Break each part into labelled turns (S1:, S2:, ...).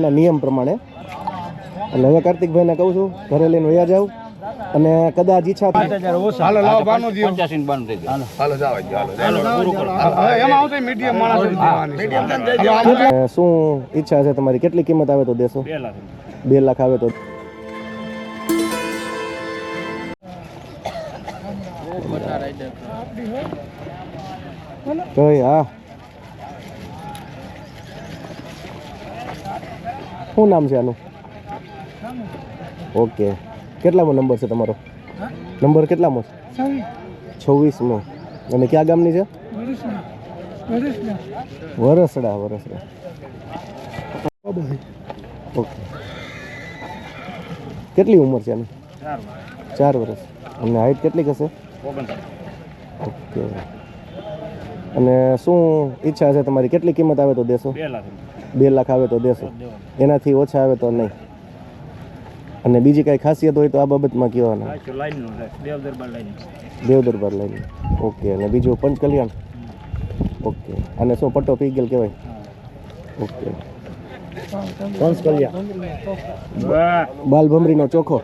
S1: પોતાના નિયમ પ્રમાણે. એટલે હવે કાર્તિકભાઈને કહું છું ઘરે લઈને વયા જાવ અને કદાચ ઈચ્છા
S2: હાલો લાવો બાનો દિયો
S3: પંચ્યાસી બાનું થઈ ગયું
S2: હાલો જાવ હાલો એમાં આવતો મીડિયમ માણસ મીડિયમ
S1: શું ઈચ્છા છે તમારી? કેટલી કિંમત આવે તો દેશો? બે લાખ આવે તો કઈ હા. શું નામ છે આનું? ઓકે. કેટલામો નંબર છે તમારો? નંબર કેટલામો છે? છવ્વીસમો. અને ક્યાં ગામની છે? વરસડા વરસડા. ઓકે. કેટલી ઉંમર છે આની? ચાર વર્ષ અને હાઈટ કેટલી હશે ઓકે. અને શું ઈચ્છા છે તમારી? કેટલી કિંમત આવે તો દેશો? બે લાખ આવે તો દેશો. એનાથી ઓછા આવે તો નહીં. અને બીજી કાંઈ ખાસિયત હોય તો આ બાબતમાં કહેવાના. દેવ દરબાર લાઈન. ઓકે અને બીજું પંચકલ્યાણ. ઓકે અને શું પટ્ટો પી ગયેલ કહેવાય? ઓકે. પંચ બાલભમરીનો ચોખો.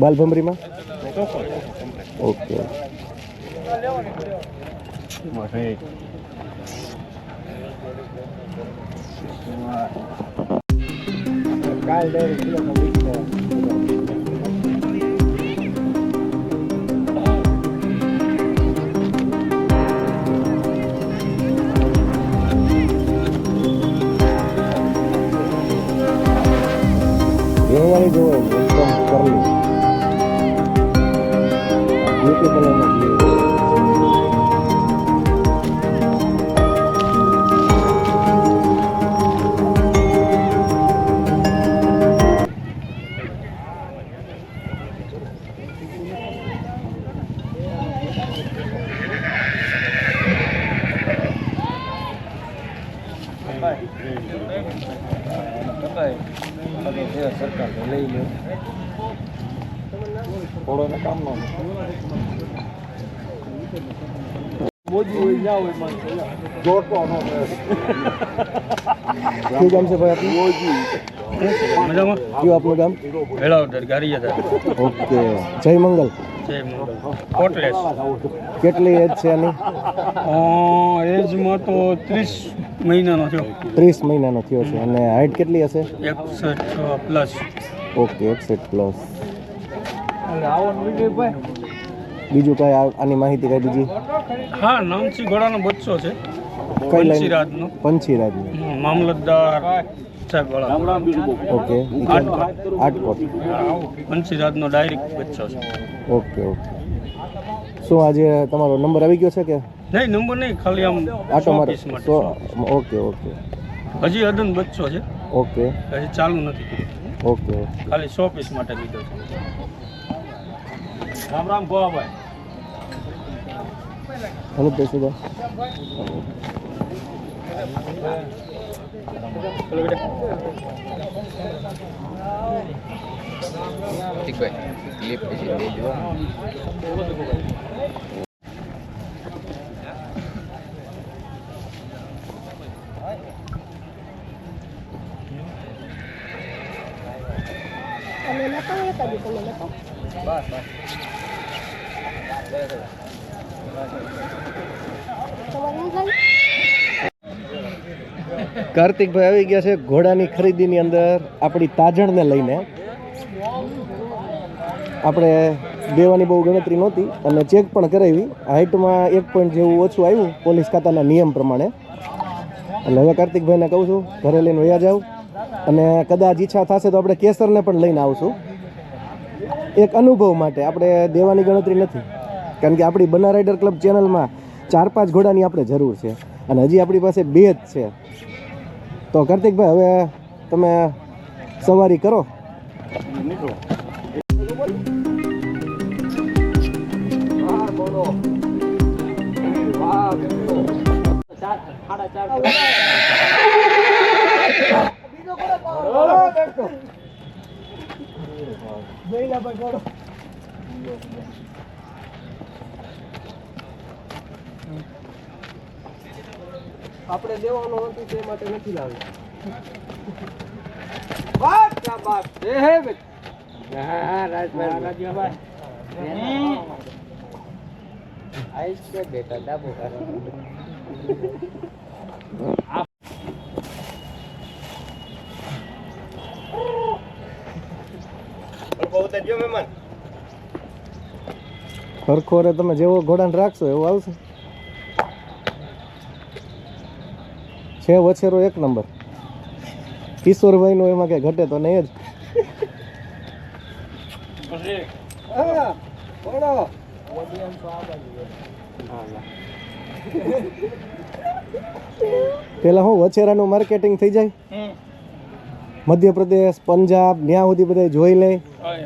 S1: બાલ ભમરીમાં ઓકે વેવાળી કયું ગામ છે ભાઈ આપનું?
S4: મજામાં?
S1: કયું આપનું ગામ?
S4: વેળાવદર ગારિયાદાર
S1: ઓકે. જય મંગલ.
S4: જય મંગલ.
S1: કેટલી એજ છે આની?
S4: એજમાં તો ત્રીસ મહિનાનો થયો.
S1: ત્રીસ મહિનાનો થયો છે. અને હાઈટ કેટલી હશે?
S4: એકસઠ પ્લસ
S1: ઓકે એકસઠ પ્લસ બીજું કાંઈ આની માહિતી કઈ બીજી?
S4: હા નામસી ઘોડાનો બચ્ચો છે.
S1: કઈ લાઈન
S4: પંચીરાજનો.
S1: પંચીરાજની.
S4: મામલતદાર
S1: ઓકે? આટકોટ
S4: પંચીરાજનો ડાયરેક્ટ બચ્ચો છે.
S1: Okay okay. શું આજે તમારો નંબર આવી ગયો છે કે?
S4: નહીં નંબર નહીં ખાલી આમ
S1: આટો મારો ઓકે ઓકે.
S4: હજી અદન બચ્ચો છે.
S1: ઓકે.
S4: હજી ચાલુ નથી
S1: ઓકે
S4: ખાલી સો પીસ માટે લીધો છે રામ રામ ગોવાભાઈ
S1: હલો પેશુદા
S3: ક્લિપ પછી દેજો
S5: એક તમે
S1: કાર્તિકભાઈ આવી ગયા છે ઘોડાની ખરીદીની અંદર આપણી તાજણને લઈને. આપણે દેવાની બહુ ગણતરી નહોતી, અને ચેક પણ કરાવી. હાઇટમાં એક પોઈન્ટ જેવું ઓછું આવ્યું, પોલીસ ખાતાના નિયમ પ્રમાણે. એટલે હવે કાર્તિકભાઈને કહું છું, ઘરે લઈને વયા જાઉં અને કદાચ ઈચ્છા થશે તો આપણે કેસરને પણ લઈને આવશું. એક અનુભવ માટે આપણે દેવાની ગણતરી નથી. કારણ કે આપણી બના રાઇડર ક્લબ ચેનલમાં ચાર પાંચ ઘોડાની આપણે જરૂર છે. અને હજી આપણી પાસે બે જ છે. તો કાર્તિકભાઈ, હવે તમે સવારી કરો. નીકળો બીજા પકડો આપણે દેવાનું હતું તે માટે નથી
S6: લાવ્યું. વાત ક્યાં વાત છે હે હા રાજભાઈ. રાજભાઈ. આઈશ કે બેટા ડાબો કરો
S1: લાવી સરખો રે તમે જેવો ઘોડાને રાખશો એવો આવશે. છે વછેરો એક નંબર. કિશોરભાઈ નું એમાં કઈ ઘટે તો નહીં જ. પેલા હું વછેરાનું માર્કેટિંગ થઈ જાય? મધ્યપ્રદેશ પંજાબ ત્યાં સુધી બધા જોઈ લે.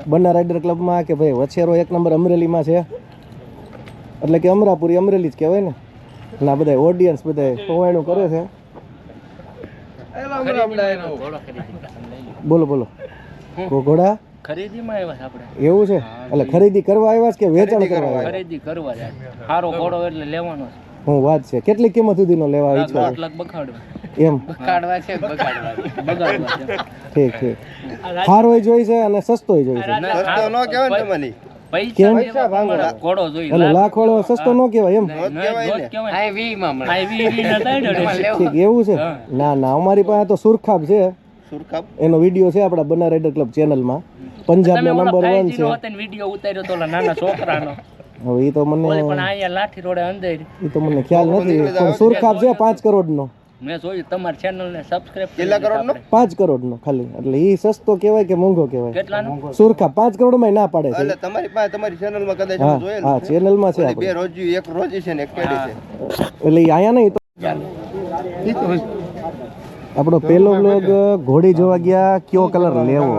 S1: બન્ના રાઇડર ક્લબમાં કે ભાઈ વછેરો એક નંબર અમરેલીમાં છે. એટલે કે અમરાપુરી અમરેલી જ કહેવાય ને. એટલે આ બધા ઓડિયન્સ બધા પવાયણું કરે છે. બોલો બોલો. ઘોડા?
S6: ખરીદીમાં આવ્યા આપણે.
S1: એવું છે? એટલે ખરીદી કરવા આવ્યા છે કે વેચાણ કરવા આવ્યા?
S6: ખરીદી કરવા સારો ઘોડો એટલે લેવાનો
S1: હું વાત છે. કેટલી કિંમત સુધીનો લેવા ઈચ્છો
S6: દોઢ લાખ બખાડવા
S1: એમ.
S6: બગાડવા છે બગાડવા બગાડવા છે.
S1: ઠીક ઠીક. સારો જોઈ છે અને સસ્તો જોઈ છે.
S3: સસ્તો ન કહેવાય ને તમારી.
S6: પૈસા પૈસા ભાંગવા
S1: એટલે લાખ સસ્તો ન કહેવાય એમ?
S6: આ વી માં મળે. આ વી વી ના થાય ને
S1: ઠીક એવું છે? ના ના અમારી પાસે તો સુરખાબ છે. એનો વીડિયો છે આપણા બના રાઇડર ક્લબ ચેનલમાં. પંજાબનો નંબર વન છે.
S6: વીડિયો ઉતાર્યો તો નાના છોકરાનો.
S1: હવે એ તો મને
S6: ઓલે પણ અહીંયા લાઠી રોડે અંદર
S1: એ તો મને ખ્યાલ નથી. પણ સુરખાબ છે પાંચ કરોડનો.
S6: મેં જોયું તમારી ચેનલ ને સબસ્ક્રાઇબ
S3: કેટલા કરોડનો?
S1: પાંચ કરોડનો ખાલી. એટલે એ સસ્તો કહેવાય કે મોંઘો કહેવાય?
S6: કેટલાનું?
S1: સુરખા પાંચ કરોડમાં ના પાડે છે.
S3: એટલે તમારી પાસે તમારી ચેનલમાં કદાચ અમે
S1: હા. ચેનલમાં છે.
S3: બે રોજી એક રોજી છે ને એક પેડી છે.
S1: એટલે એ આયા નહીં તો આપણો પહેલો બ્લોગ ઘોડી જોવા ગયા કયો કલર લેવો?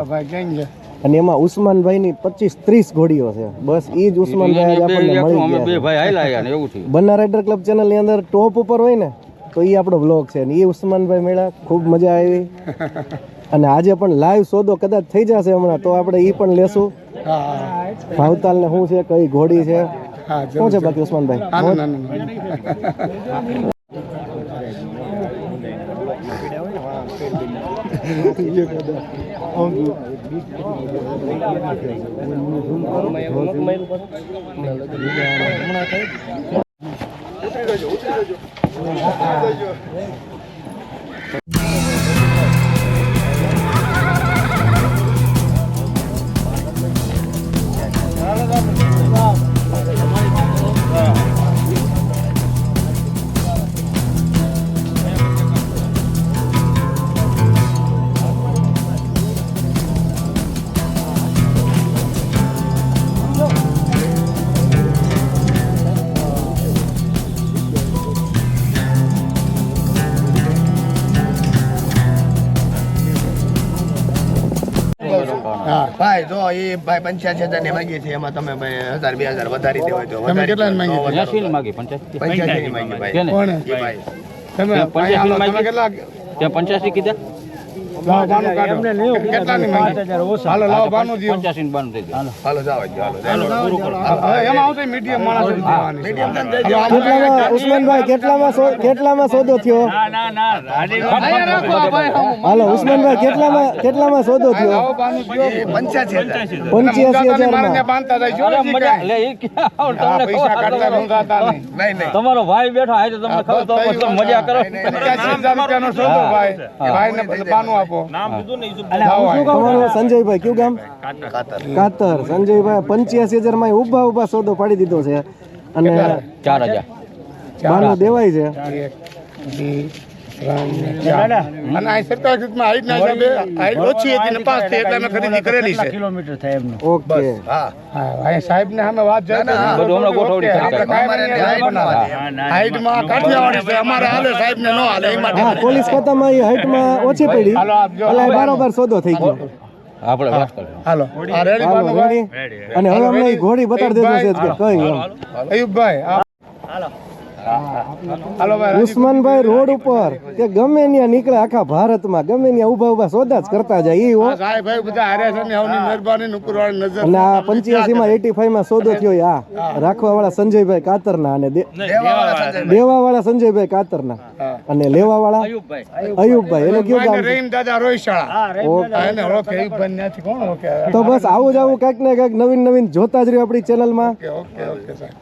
S1: અને એમાં ઉસ્માનભાઈ ની પચીસ ત્રીસ ઘોડીઓ છે. બસ એ જ ઉસ્માનભાઈ આપણને મળી ગયા બન્ના રાઇડર ક્લબ ચેનલની અંદર ટોપ ઉપર હોય ને તો એ આપણો બ્લોગ છે. ને એ ઉસ્માનભાઈ મેળા ખૂબ મજા આવી. અને આજે પણ લાઈવ સોદો કદાચ થઈ જશે હમણાં તો આપણે એ પણ લેશું. ભાવતાલ ને શું છે કઈ ઘોડી છે? શું છે બાકી ઉસ્માનભાઈ? 这个油，这个就，这个就。
S3: ભાઈ જો એ ભાઈ પંચ્યાસી હજારની માંગી છે એમાં તમે ભાઈ હજાર બે હજાર વધારી દેવા તો તમે કેટલા માંગી પંચ્યાસી ની માંગી ભાઈ ભાઈ
S4: પંચ્યાસી કીધા પંચ્યાસી ને બાનું ભાઈ.
S3: કોણ જાવ હાલો
S2: હવે એમાં કેટલા ત્યાં પંચ્યાસી છે.
S1: કેટલામાં સોદો થયો? હાલો ઉસ્માનભાઈ કેટલામાં કેટલામાં સોદો થયો.
S3: પંચ્યાસી હજાર.
S4: તમારો ભાઈ બેઠો હાય તો તમને ખબર મજા કરો.
S2: પંચ્યાસી હજાર રૂપિયાનો સોદો ભાઈ. બાનું આપો.
S1: સંજયભાઈ કયું ગામ?
S3: કાતર.
S1: કાતર. સંજયભાઈ પંચ્યાસી હજારમાં ઊભા ઊભા સોદો પાડી દીધો છે. અને
S4: ચાર હજાર.
S1: દેવાય છે.
S2: માં અને આ હિસાબે હાઈટ ઓછી હતી ને પાસ થઈ એટલે અમે ખરીદી કરેલી છે.
S1: ઓકે.
S3: હા.
S2: હા અહીં સાહેબને સામે વાત જાય તો
S4: બધું હમણાં ગોઠવણી કરી
S2: આપણે કાંઈ નહીં, હાઈટ બનાવવાની. કાઠિયાવાડી છે. અમારે હાલે સાહેબને ન હાલે એ માટે.
S1: હા પોલીસ ખાતામાં એ હાઈટમાં ઓછી પડી.
S2: બરોબર
S1: એટલે બારોબાર સોદો થઈ ગયો.
S4: આપણે વાત કરીએ
S2: હાલો. આ રેડી
S1: હાલો રેડી. અને હવે અમને ઘોડી બતાડી દેજો છે કે કઈ
S2: અયુબભાઈ હાલો. ભાઈ
S1: ઉસ્માનભાઈ રોડ ઉપર કે ગમે ત્યાં નીકળે આખા ભારતમાં ગમે ત્યાં ઊભા ઊભા સોદા જ કરતા જાય ઈ
S2: સાહેબ ભાઈ બધા હારે છે ને હવની મહેરબાની ને નજર
S1: અને આ પંચ્યાસી માં એટી ફાઈવમાં સોદો થયો આ રાખવા વાળા સંજયભાઈ કાતરના અને
S3: દેવાવાળા
S1: દેવા વાળા સંજયભાઈ. કાતરના. અને લેવા વાળા અયુબભાઈ એનું કયું ગામ
S2: રહીમ દાદા રોહિશાળા હા, એને ઓળખે અયુબભાઈ ત્યાંથી કોણ ઓળખે
S1: તો બસ આવું જ આવું કાંઈક ને કાંઈક નવીન નવીન જોતા જ રહ્યો આપણી ચેનલમાં.
S2: ઓકે ઓકે ઓકે સાહેબ.